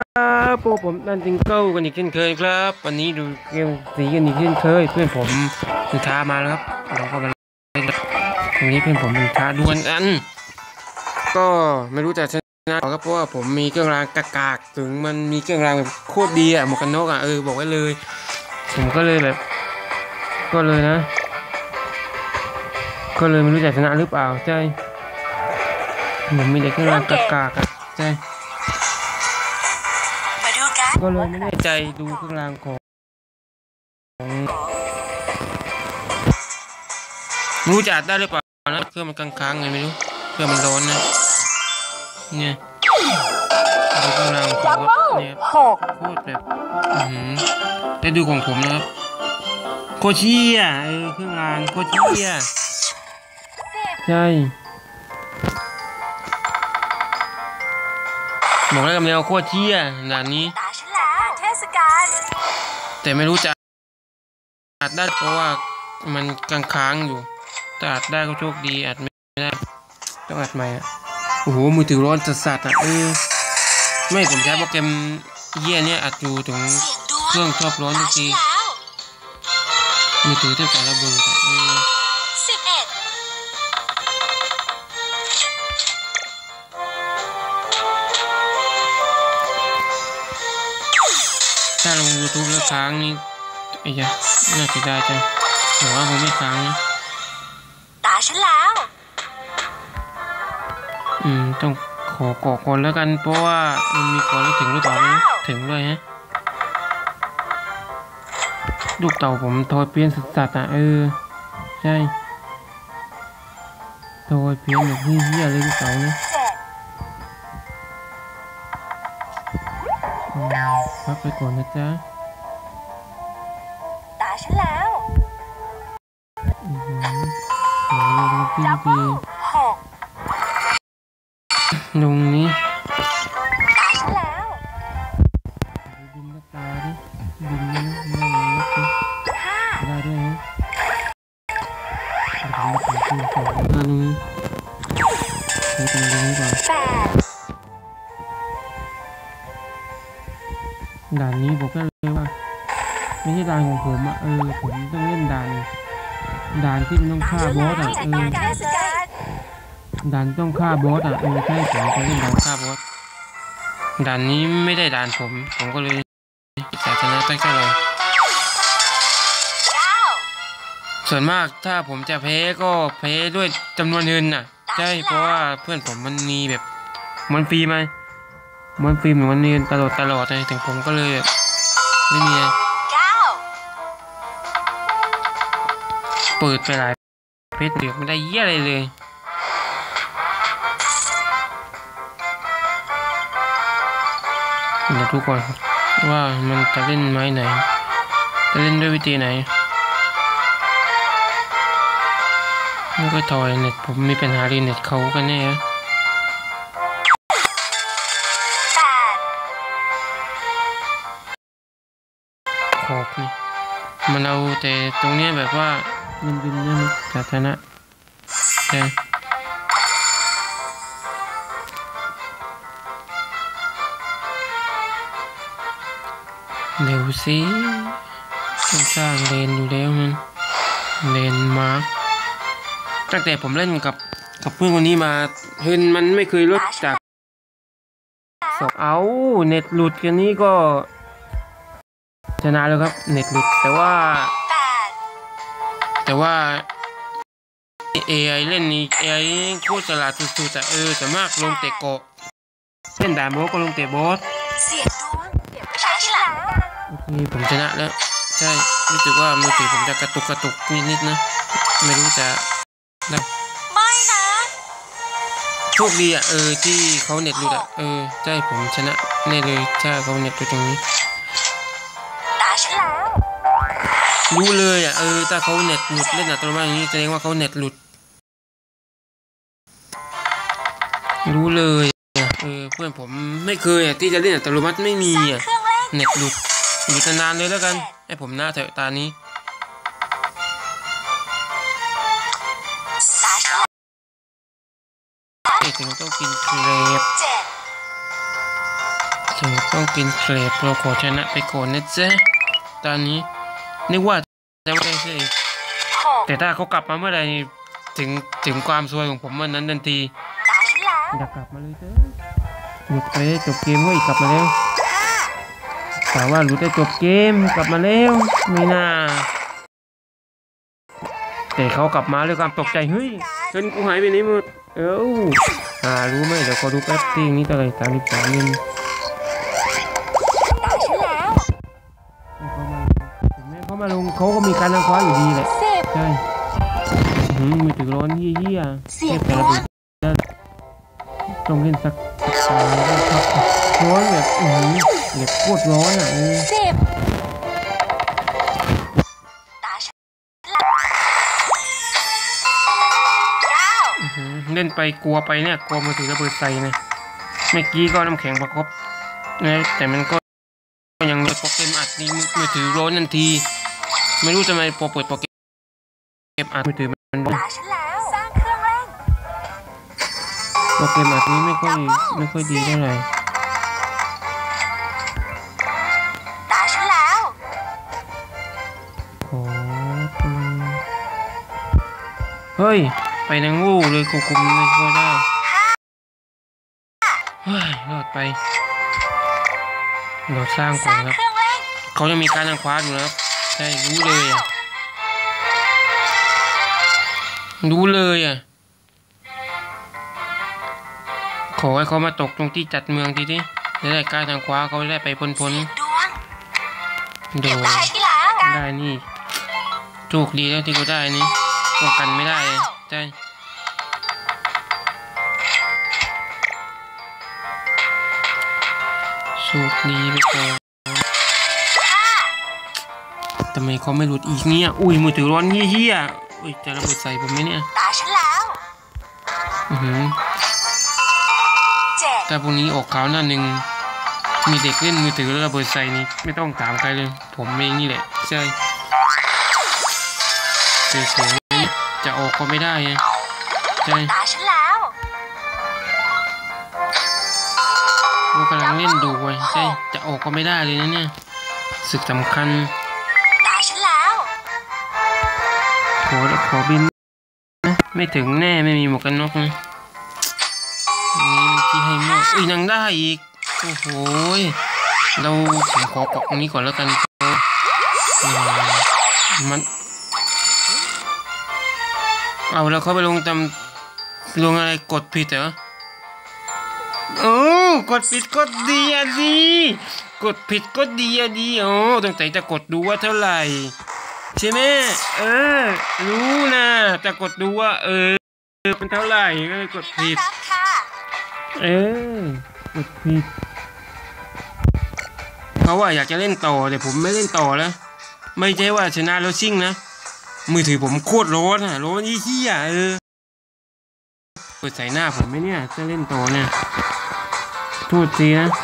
ครับพวกผมนั่นจิงเกิลกันอีกเช่นเคยครับ วันนี้ดูเกมสีกันอีกเช่นเคย เพื่อนผมมันท้ามาแล้วครับเราก็มาเล่นครับตรงนี้เพื่อนผมมันท้าดวลกัน ก็ไม่รู้จะชนะครับเพราะว่าผมมีเครื่องรางกากากๆถึงมันมีเครื่องรางแบบโคตรดีอะหมวกกันน็อกอะเออบอกไว้เลย ผมก็เลยแบบ ก็เลยนะ ก็เลยไม่รู้จะชนะหรือเปล่าใช่ผมมีแต่เครื่องรางกากากๆอะใช่ กันก็เลยไม่แน่ใจดูเครื่องรางของไม่รู้จะอัดได้หรือเปล่านะเครื่องมันค้างๆไงไม่รู้เครื่องมันร้อนนะเนี่ยดูเครื่องรางของเขาเนี่ยหกโคตรแบบอือหือแล้วดูของผมนะครับโคเชียเออเครื่องรางโคเชียใช่บอกแล้วกับแนวโคตรเชียด่านนี้ แต่ไม่รู้จะอัดได้เพราะว่ามันค้างๆอยู่แต่อัดได้ก็โชคดีอัดไม่ได้ต้องอัดใหม่อะโอ้โหมือถือร้อนสัสๆอะเออไม่ผมใช้โปรแกรมเยี่ยเนี่ยอัดอยู่ถึงเสียงดวงเครื่องชอบร้อนทุตากฉัทีนแล้วมือถือเท่ากับระเบิดอะเออ ถ้าลง YouTube แล้วค้างนี่ไอ้ยะน่าจะได้จังแต่ว่าคงไม่ค้างนะตาฉันแล้ว อืม ต้องขอเกาะก่อนแล้วกัน เพราะว่ามันมีก่อนแล้วถึงหรือเปล่าไม่รู้ถึงด้วยฮะ ลูกเต่าผมทอยเพี้ยนสัสๆอะเออ ใช่ทอยเพี้ยนแบบเฮี้ยๆเลยลูกเต่าเนี่ย พักไปก่อนนะจ๊ะ ตาฉันแล้วอือหือโอ้ยลงพี่พีหกลงนี้ตาฉันแล้วบินนักตาดิบินนะนั่งนักดิห้าได้ด้วยนะเดี๋ยวผมจะขึ้นก่อนหน้าตรงนี้ใช้ตรงนี้ก่อนแปด ด่านนี้บอกได้เลยว่า ไม่ใช่ด่านของผมอะเออผมต้องเล่นด่านด่านที่มันต้องฆ่าบอสอะเออด่านต้องฆ่าบอสอะเออใช่ผมจะเล่นด่านฆ่าบอสด่านนี้ไม่ได้ด่านผม ผมก็เลยจะชนะได้แค่เลยส่วนมากถ้าผมจะแพ้ก็แพ้ด้วยจำนวนเงินน่ะ ใช่เพราะว่าเพื่อนผมมันมีแบบมันฟรีไหม มันฟรีเหมือนมันเรียนตลอดตลอดเลยถึงผมก็เลยแบบไม่มีเปิดไปหลายเพจเดียวไม่ได้เยี่ยอะไรเลยเดี๋ยวดูก่อนว่ามันจะเล่นไม้ไหน จะเล่นด้วยวิธีไหนไม่ก็ถอยเน็ตผมมีปัญหารีเน็ตเขากันแน่ อบนี่มันเอาแต่ตรงเนี้ยแบบว่ามันเป็นเรื่องสาธารณะแต่เดี๋ยวสิต้องสร้างเลนอยู่แล้วมันเลนมาร์คตั้งแต่ผมเล่นกับกับเพื่อนคนนี้มาเห็นมันไม่เคยลดจากสองเอาเน็ตหลุดกันนี้ก็ ชนะแล้วครับเน็ตหลุดแต่ว่า แต่ว่า AI เล่นนี่ AI โคตรฉลาดสุดๆแต่เออแต่มากลงเตะเกาะเล่นด่านโบสก็ลงเตะโบสเสียงดวงตาฉันแล้วโอเคผมชนะแล้ว ใช่รู้สึกว่ามือถือผมจะกระตุกกระตุกนิดๆนะ ไม่รู้จะได้ไม่นะโชคดีอะเออที่เขาเน็ตหลุดอะเออใช่ผมชนะแน่เลยถ้าเขาเน็ตหลุดตรงนี้ รู้เลยอะเออถ้าเขาเน็ตหลุดเล่นอัตโนมัติอย่างนี้แสดงว่าเขาเน็ตหลุด รู้เลยอะเออเพื่อนผมไม่เคยอะที่จะเล่นอัตโนมัติไม่มีอะเน็ตหลุดหลุดนานเลยแล้วกันให้ผมหน้าเถอะตานี้ถึงต้องกินเครปเจ็ดต้องกินเครปเราขอชนะไปก่อนนะจ๊ะตอนนี้ นึกว่าจะไม่ได้สิหกแต่ถ้าเขากลับมาเมื่อไหร่นี่ถึงถึงความซวยของผมเมื่อนั้นทันทีตาฉันแล้วอยากกลับมาเลยเถอะหลุดไปได้จบเกมเว้ยกลับมาแล้วห้าแต่ว่าหลุดได้จบเกมกลับมาแล้วไม่น่าแต่เขากลับมาด้วยความตกใจเฮ้ยเงินกูหายไปไหนหมดเอ้าอ่ารู้ไหมเดี๋ยวขอดูแป๊บที่นี้เท่าไหร่สามสิบสามเงิน ม้เขามาลงเขาก็มีการทางคว้าอยู่ดีแหละสิบใช่หืมมือถือร้อนเยี่ยๆเสียงแต่ละบุต้องเล่นสักสองครับร้อนแบบอือเด็กโคตรร้อนอะเออสิบตาฉันแล้วเก้าอื้อหือเล่นไปกลัวไปเนี่ยกลัวมือถือระเบิดใส่นะเมื่อกี้ก็น้ำแข็งประคบนะแต่มันก็ยังมีโปรแกรมอัดนี่มือมือถือร้อนทันที ไม่รู้ทำไมพอเปิดโปรแกรมอัดมือถือมันร้อนตาฉันแล้วสร้างเครื่องเร่งโปรแกรมอัดนี้ไม่ค่อยไม่ค่อยดีเท่าไหร่ตาฉันแล้วขอดูเฮ้ย ไปนางงูเลยควบคุมไม่ค่อยได้เฮ้ยรอดไปเราสร้างก่สอนร้างครับเครื่องเร่งเขายังมีการทางคว้าอยู่นะครับ ใช่รู้เลยอะรู้เลยอะ ขอให้เขามาตกตรงที่จัดเมืองทีนี้จะได้การทางคว้าเขาได้ไปพ้นพ้นดวงๆโดเก็บนไว้ให้ที่หลังได้นี่โชคดีแล้วที่กูได้นี่ป้องกันไม่ได้เลยใช่โชคดีไปก่อนห้า ทำไมเขาไม่หลุดอีกเนี่ย อุ้ยมือถือร้อนเฮี้ยๆอุ้ยจะระเบิดใส่ผมไหมเนี่ย ตาฉันแล้วอือหือเจ็ดถ้าพวกนี้ออกข่าวหน้าหนึ่ง มีเด็กเล่นมือถือแล้วระเบิดใส่นี่ไม่ต้องถามใครเลย ผมเองนี่แหละ ใช่เฉยๆจะออกก็ไม่ได้ไงใช่ตาฉันแล้วกูกำลังเล่นดูไว้ใช่จะออกก็ไม่ได้เลยนะเนี่ยศึกสำคัญ ขอขอบินนะไม่ถึงแน่ไม่มีหมวกกันน็อกนะนี่ที่ให้มั่วอุ้ยยังได้อีกโอ้โหเราผมขอเกาะตรงนี้ก่อนแล้วกันมันเอาแล้วเขาไปลงตำลงอะไรกดผิดเหรอโอ้กดผิดก็ดีอะดีกดผิดก็ดีอะดีโอ้ตั้งใจจะกดดูว่าเท่าไหร่ ใช่ไหมเออ รู้นะจะกดดูว่า เออเป็นเท่าไหร่ก็เลยกดผิดรับค่ะเออกดผิดเขาว่าอยากจะเล่นต่อแต่ผมไม่เล่นต่อแล้ว ไม่ใช่ว่าชนะแล้วชิ่งนะ มือถือผมโคตรร้อนอะร้อนยี่เหี้ยเออเปิดใส่หน้าผมไหมเนี่ยจะเล่นต่อเนี่ยโทษทีนะ